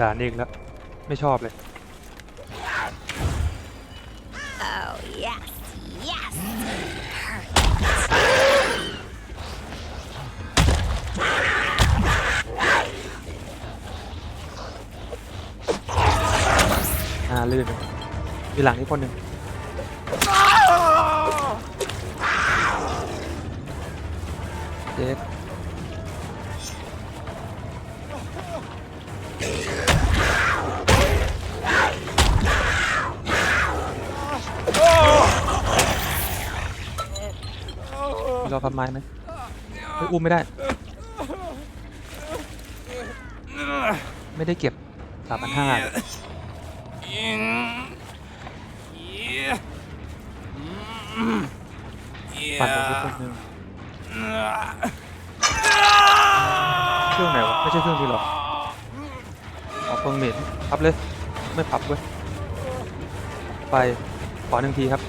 ด่านอีกแล้ว ไม่ชอบเลย Oh, yes, yes. อ่าลื่นเลยมีหลังนี่คนหนึ่งเจ๊ก อพับไม้ไหมเฮ้ยอุ้มไม่ได้ ไม่ได้เก็บสามพันห้าปั่นตรงนี้คนหนึ่งเครื่องไหนวะ ไม่ใช่เครื่องนี้หรอกอ๋อเครื่องเม็นพับเลย ไม่พับเว้ย ไป ขอหนึ่งทีครับ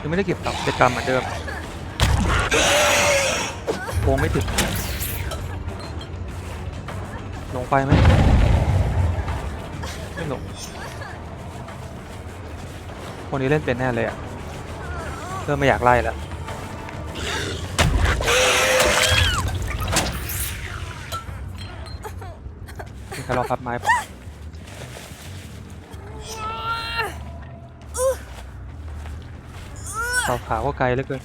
ยังไม่ได้เก็บตับกิจกรรมเหมือนเดิมโคงไม่ถึงลงไปไหมไม่ลงคนนี้เล่นเป็นแน่เลยอะเริ่มไม่อยากไล่แล้วมีใครรอพับไม้ เสาขาวก็ไกลเหลือเกิน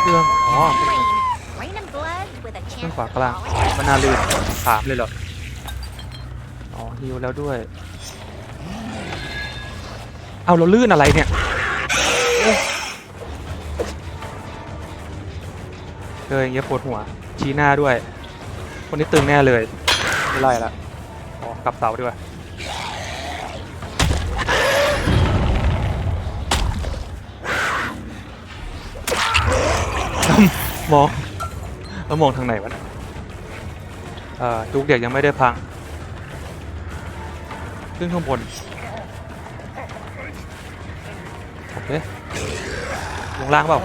เครื่องอ๋อเครื่องขวากลางมันนาลื่นถามเลยเหรออ๋อฮิวแล้วด้วย เอาเราลื่นอะไรเนี่ยเอ๊ะเจออย่างเงี้ยปวดหัวชี้หน้าด้วย คนนี้ตึงแน่เลยไม่ไล่ละอ๋อกลับเสาดีกว่ามองแล้วมองทางไหนวะเนี่ยเอ่อจุกเด็กยังไม่ได้พัง ขึ้นข้างบน โอเคลงล่างเปล่า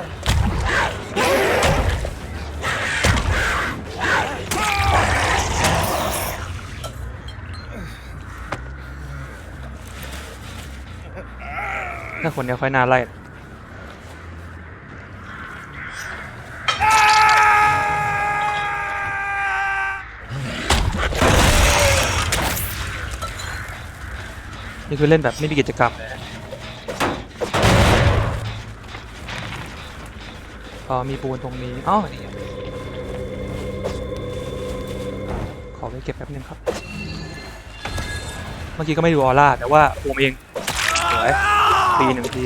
ถ้าคนเนี้ยค่อยน่าไล่นี่คือเล่นแบบไม่มีกิจกรรมเลยนะอ๋อมีปูนตรงนี้อ๋อนี่ขอไปเก็บแป๊บนึงครับ เมื่อกี้ก็ไม่ดูออร่า แต่ว่าปูมเองสวย ตีหนึ่งที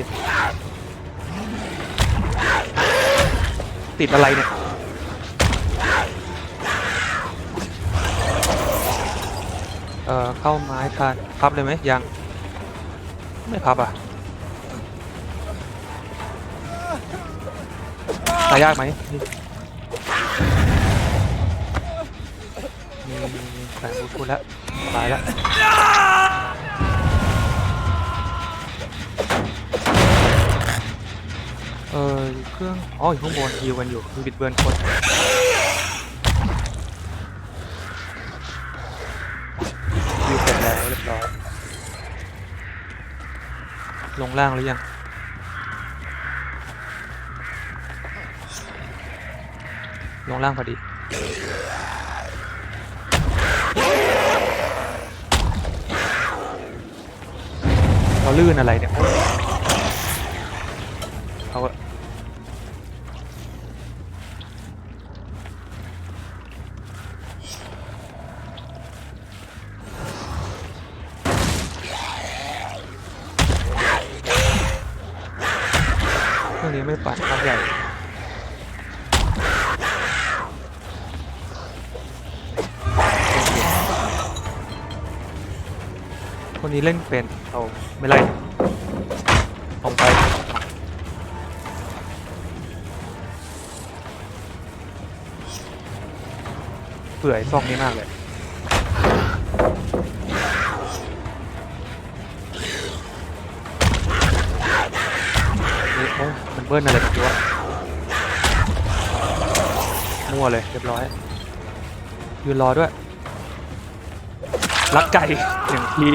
ติดอะไรเนี่ยเอ่อเข้าไม้ทานพับเลยไหมยัง ไม่พับอะตายยากไหมนี่มีมีแสงบูทูธแล้วตายแล้ว องอ๋ออยู่ข้างบนฮิวกันอยู่มีบิดเบือนคนฮิวเสร็จแล้วเรียบร้อยลงล่างหรือยังลงล่างพอดีเราลื่นอะไรเนี่ย นี้ไม่ปั่นภาพใหญ่คนนี้เล่นเป็นเอาไม่ไล่ออกไปเปื่อยซอกนี้มากเลย เบิ้ลอะไรกันวะมั่วเลยเรียบร้อยยืนรอด้วยลักไก่หนึ่งที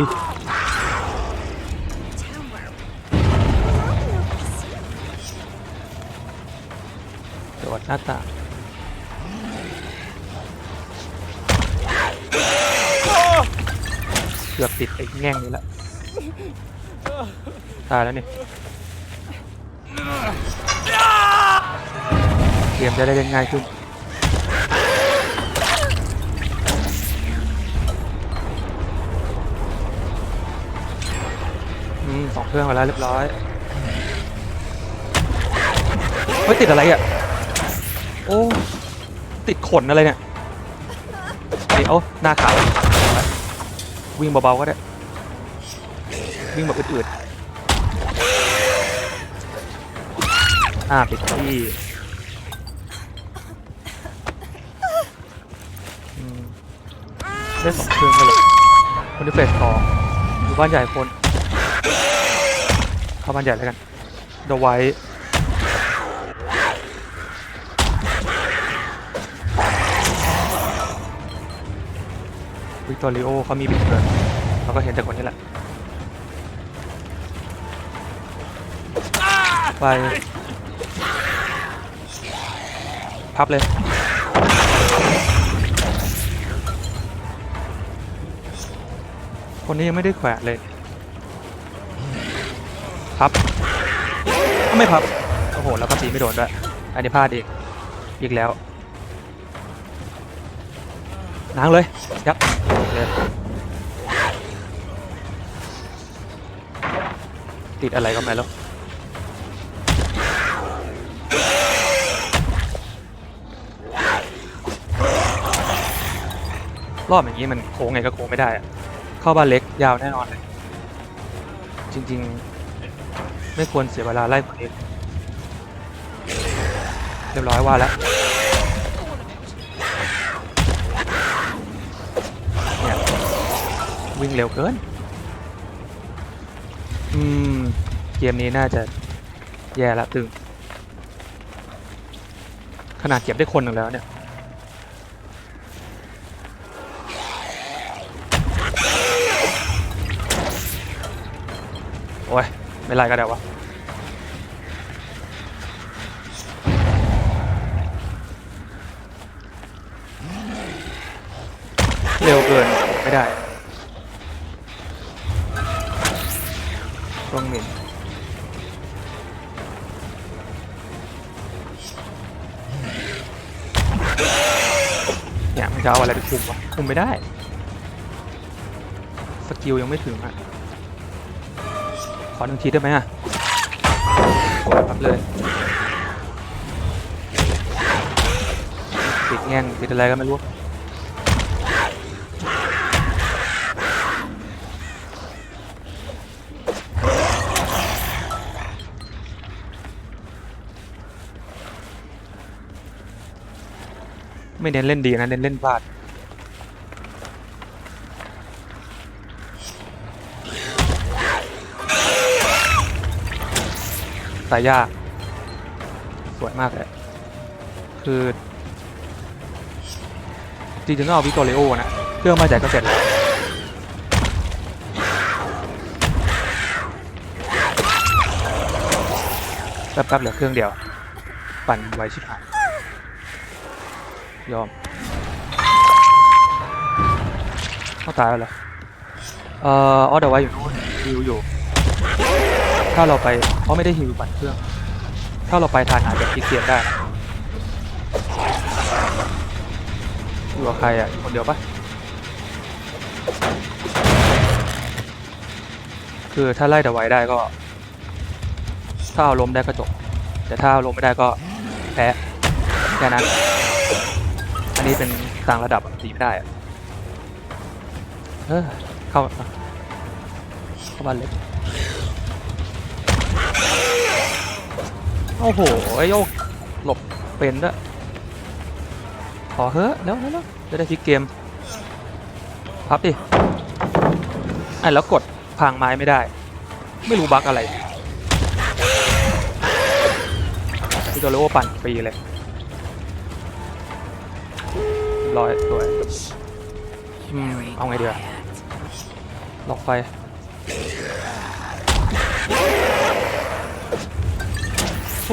โดดหน้าต่างเกือบติดไอ้แง่งนี้ละตายแล้วนี่ กมจะได้เล่นง่ายขึ้นอืมสองเครื่องมาแล้วเรียบร้อยเฮ้ยติดอะไรอะ โอ้ ติดขนอะไรเนี่ยเดี๋ยวหน้าขาววิ่งเบาๆก็ได้ วิ่งแบบอืดๆอ่าปิดที่อืม ได้สองเครื่องเลยคนที่เฟสสองอยู่บ้านใหญ่คนเข้าบ้านใหญ่แล้วกันเดาไว้วิกตอริโอเขามีบิดเกินเราก็เห็นจากคนนี้แหละ ไป พับเลย คนนี้ยังไม่ได้แขวนเลย พับก็ไม่พับ โอ้โห แล้วก็ตีไม่โดนด้วย อันนี้พลาดอีก อีกแล้วล้างเลย ยับเลยติดอะไรก็ไม่รู้รอบอย่างนี้มันโค้งไงก็โค้งไม่ได้อะ เข้าบ้านเล็กยาวแน่นอนเลย จริง ๆ ไม่ควรเสียเวลาไล่คนนี้เรียบร้อยว่าแล้วเนี่ยวิ่งเร็วเกิน อืม เกมนี้น่าจะแย่ละตึง ขนาดเก็บได้คนหนึ่งแล้วเนี่ย โอ้ย ไม่ไรก็ได้วะเร็วเกินไม่ได้ต้องหมินเนี่ยมันจะเอาอะไรไปคุมวะคุมไม่ได้ สกิลยังไม่ถึงอะ ขอหนึ่งทีได้ไหมอะรับเลยติดแง่งติดอะไรก็ไม่รู้ไม่เน้นเล่นดีนะเน้นเล่นพลาด ตายยากสวยมากเลยคือจริงๆต้องเอาวิกตอริโอนะเครื่องมาจายก็เสร็จแล้วแป๊บๆเหลือเครื่องเดียว ปั่นไวชิบหายยอมเขาตายแล้วเหรอเอ่อออเดี๋ยวไว้อยู่นู่นฮิวอยู่ ถ้าเราไป เขาไม่ได้ฮิวบัตรเครื่อง ถ้าเราไปทานอาจจะพลิกเกียร์ได้อยู่กับใครอะอยู่คนเดียวปะคือถ้าไล่เดยวไว้ได้ก็ ถ้าเอาล้มได้ก็จบ แต่ถ้าเอาล้มไม่ได้ก็แพ้แค่นั้น อันนี้เป็นต่างระดับอะตีไม่ได้อะเออเข้าเข้าบ้านเล็ก โอ้โหไอ้โยกหลบเป็นด้วยขอเฮ้อแล้วแล้วจะได้พลิกเกม พับดิไอ้แล้วกดพางไม้ไม่ได้ ไม่รู้บั๊กอะไรโดโลปั่นฟรีเลยรอยสวยอืมเอาไงเดียวหลอกไฟ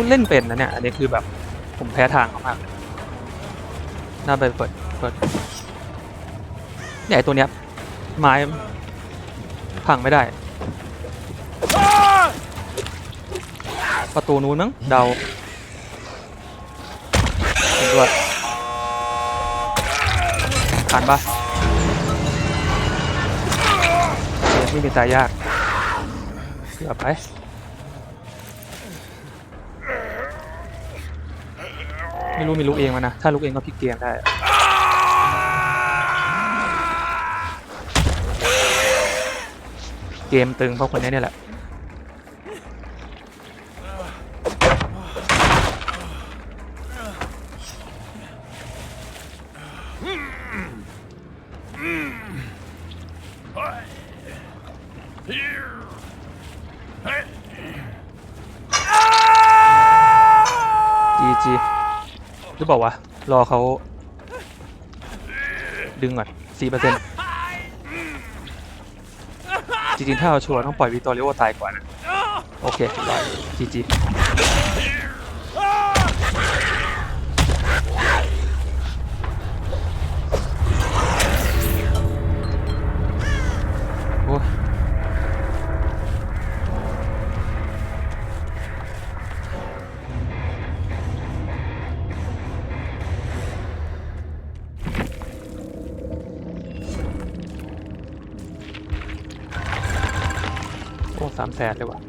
พูดเล่นเป็นนะเนี่ย อันนี้คือแบบผมแพ้ทางเขามากน่าไปเปิดเปิดเนี่ยไอ้ตัวเนี้ยไม้พังไม่ได้ ประตูนู้นมั้งเดาเห็นด้วยทันปะเกมไม่มีตายยากเกือบไป ไม่รู้มีลูกเองมานะ ถ้าลูกเองก็พลิกเกมได้เกมตึงเพราะคนนี้เนี่ยแหละจีจี หรือเปล่าวะ รอเขาดึงก่อนสี่เปอร์เซ็นต์จริงๆ ถ้าเอาชัวร์ต้องปล่อยวิตอริโอตายก่อนนะ โอเคร้อยจีจี แสนเลยว่ะ